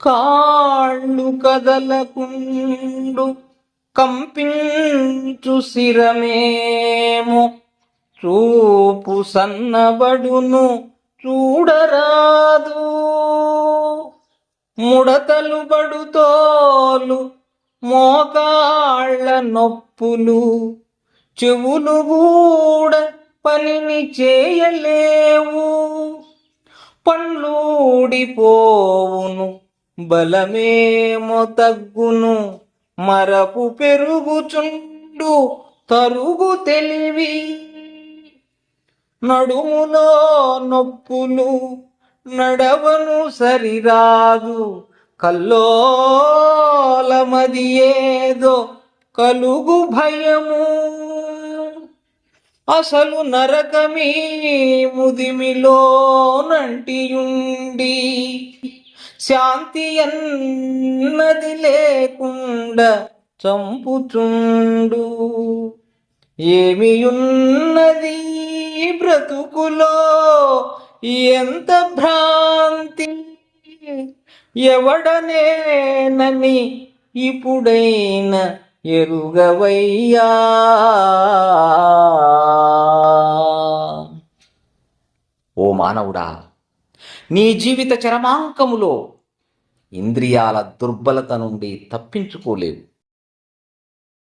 కాళ్ళు కదలకుండు కంపించు శిరమేము. చూపు సన్నబడును చూడరాదు. ముడతలు బడుతోలు మోకాళ్ళ నొప్పులు. చెవులు కూడా పనిని చేయలేవు. పండ్లూడిపోవును బలమేమో తగ్గును మరపు పెరుగుచుండు తరుగు తెలివి. నడుములో నొప్పులు నడవను సరిరాదు కల్లోలమది ఏదో కలుగు భయము. అసలు నరకమీ ముదిమిలో నంటియుండి శాంతి అన్నది లేకుండా చంపుచుండు. ఏమియున్నది బ్రతుకులో? ఎంత భ్రాంతి? ఎవడనేనని ఇప్పుడైన ఎరుగవయ్యా. ఓ మానవుడా నీ జీవిత చరమాంకములో ఇంద్రియాల దుర్బలత నుండి తప్పించుకోలేవు.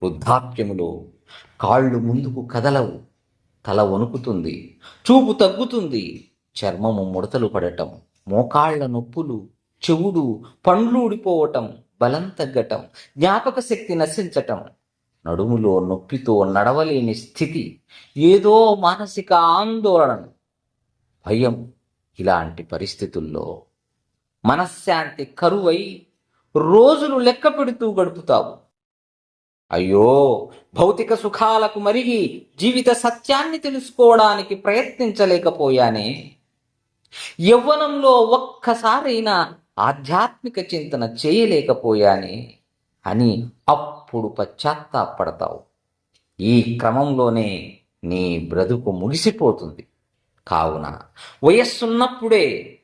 వృద్ధాప్యములో కాళ్ళు ముందుకు కదలవు తల వణుకుతుంది చూపు తగ్గుతుంది చర్మము ముడతలు పడటం మోకాళ్ళ నొప్పులు చెవుడు పండ్లు ఊడిపోవటం బలం తగ్గటం జ్ఞాపక శక్తి నశించటం నడుములో నొప్పితో నడవలేని స్థితి ఏదో మానసిక ఆందోళన భయం ఇలాంటి పరిస్థితుల్లో మనశ్శాంతి కరువై రోజులు లెక్క పెడుతూ గడుపుతావు. అయ్యో భౌతిక సుఖాలకు మరిగి జీవిత సత్యాన్ని తెలుసుకోవడానికి ప్రయత్నించలేకపోయానే. యవ్వనంలో ఒక్కసారైనా ఆధ్యాత్మిక చింతన చేయలేకపోయానే అని అప్పుడు పశ్చాత్తాపడతావు. ఈ క్రమంలోనే నీ బ్రతుకు ముగిసిపోతుంది. కావున వయస్సున్నప్పుడే